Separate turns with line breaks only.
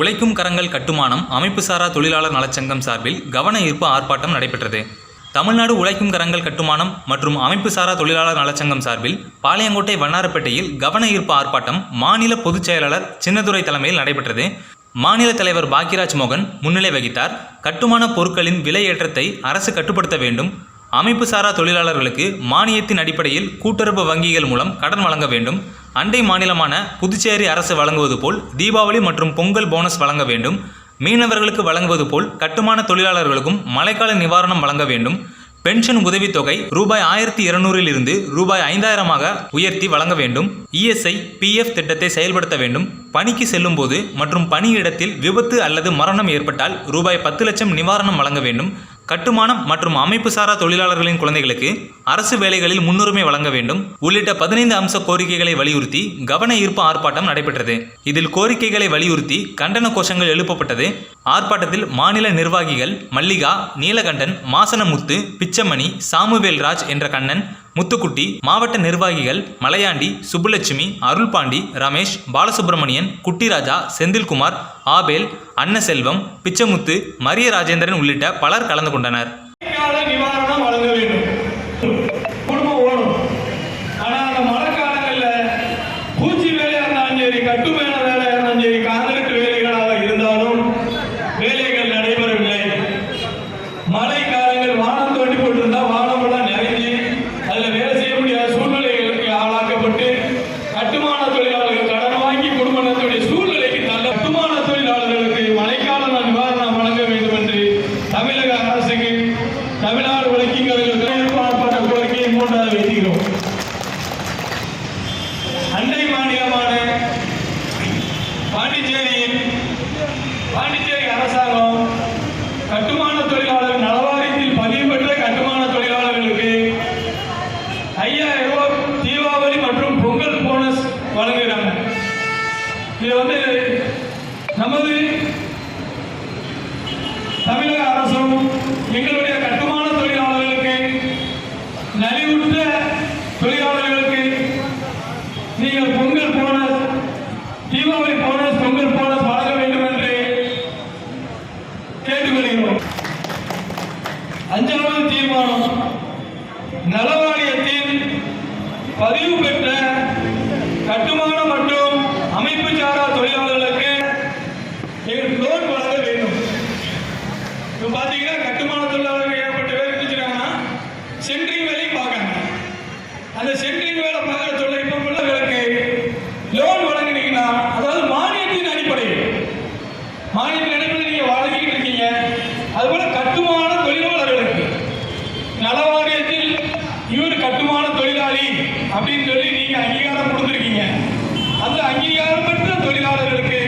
உழைக்கும் கரங்கள் கட்டுமானம் அமைப்புசாரா தொழிலாளர் நலச்சங்கம் சார்பில் கவன ஈர்ப்பு ஆர்ப்பாட்டம் நடைபெற்றது. தமிழ்நாடு உழைக்கும் கரங்கள் கட்டுமானம் மற்றும் அமைப்புசாரா தொழிலாளர் நலச்சங்கம் சார்பில் பாளையங்கோட்டை வண்ணாரப்பேட்டையில் கவன ஈர்ப்பு ஆர்ப்பாட்டம் மாநில பொதுச் செயலாளர் சின்னதுரை தலைமையில் நடைபெற்றது. மாநில தலைவர் பாக்கியராஜ் மோகன் முன்னிலை வகித்தார். கட்டுமான பொருட்களின் விலை ஏற்றத்தை அரசு கட்டுப்படுத்த வேண்டும். அமைப்புசாரா தொழிலாளர்களுக்கு மானியத்தின் அடிப்படையில் கூட்டுறவு வங்கிகள் மூலம் கடன் வழங்க வேண்டும். அண்டை மாநிலமான புதுச்சேரி அரசு வழங்குவது போல் தீபாவளி மற்றும் பொங்கல் போனஸ் வழங்க வேண்டும். மீனவர்களுக்கு வழங்குவது போல் கட்டுமான தொழிலாளர்களுக்கும் மழைக்கால நிவாரணம் வழங்க வேண்டும். பென்ஷன் உதவித்தொகை ரூபாய் ஆயிரத்தி இருநூறில் இருந்து ரூபாய் ஐந்தாயிரமாக உயர்த்தி வழங்க வேண்டும். இஎஸ்ஐ பிஎஃப் திட்டத்தை செயல்படுத்த வேண்டும். பணிக்கு செல்லும்போது மற்றும் பணியிடத்தில் விபத்து அல்லது மரணம் ஏற்பட்டால் ரூபாய் பத்து லட்சம் நிவாரணம் வழங்க வேண்டும். கட்டுமானம் மற்றும் அமைப்புசாரா தொழிலாளர்களின் குழந்தைகளுக்கு அரசு வேலைகளில் முன்னுரிமை வழங்க வேண்டும். உள்ளிட்ட பதினைந்து அம்ச கோரிக்கைகளை வலியுறுத்தி கவன ஈர்ப்பு ஆர்ப்பாட்டம் நடைபெற்றது. இதில் கோரிக்கைகளை வலியுறுத்தி கண்டன கோஷங்கள் எழுப்பப்பட்டது. ஆர்ப்பாட்டத்தில் மாநில நிர்வாகிகள் மல்லிகா நீலகண்டன் மாசனமுத்து பிச்சமணி சாமுவேல்ராஜ் என்ற கண்ணன் முத்துக்குட்டி மாவட்ட நிர்வாகிகள் மலையாண்டி சுப்புலட்சுமி அருள்பாண்டி ரமேஷ் பாலசுப்ரமணியன் குட்டிராஜா செந்தில்குமார் ஆபேல் அன்னசெல்வம் பிச்சமுத்து மரிய ராஜேந்திரன் உள்ளிட்ட பலர் கலந்து கொண்டனர்.
தமிழ்நாடு உழைக்கின்றவர்கள் ஆர்ப்பாட்ட கோரிக்கையை மூன்றாவது வைக்கிறோம் அண்டை மாநிலமான பாண்டிச்சேரியின் பாண்டிச்சேரி அரசாங்கம் கட்டுமான தொழிலாளர் நலவாரியத்தில் பதிவு பெற்ற கட்டுமான தொழிலாளர்களுக்கு ஐயாயிரம் ரூபாய் தீபாவளி மற்றும் பொங்கல் போனஸ் வழங்குகிறாங்க. இது வந்து நமது தமிழக அரசும் எங்களுடைய நலிவுற்ற தொழிலாளர்களுக்கு நீங்கள் Pongal bonus Deepavali bonus Pongal bonus வழங்க வேண்டும் என்று கேட்டுக்கொள்கிறோம். அஞ்சாவது தீர்மானம் நலவாரியத்தில் பதிவு பெற்ற கட்டுமான மற்றும் அமைப்பு சாரா தொழிலாளர்களுக்கு லோன் வழங்க வேண்டும். இப்போ பார்த்தீங்கன்னா கட்டுமான தொழிலாளர்கள் ஏற்பட்ட வேலை சென்று அந்த சென்ட்ரிங் வேலை பார்க்குற சொல்ல இப்போ பிள்ளைகளுக்கு லோன் வழங்கினீங்கன்னா அதாவது மானியத்தின் அடிப்படை மானியத்தின் அடிப்படையில் நீங்கள் வழங்கிட்டு இருக்கீங்க. அதுபோல் கட்டுமான தொழிலாளர்களுக்கு. நலவாரியத்தில் இவர் கட்டுமான தொழிலாளி அப்படின்னு சொல்லி நீங்கள் அங்கீகாரம் கொடுத்துருக்கீங்க. அந்த அங்கீகாரம் பெற்ற தொழிலாளர்களுக்கு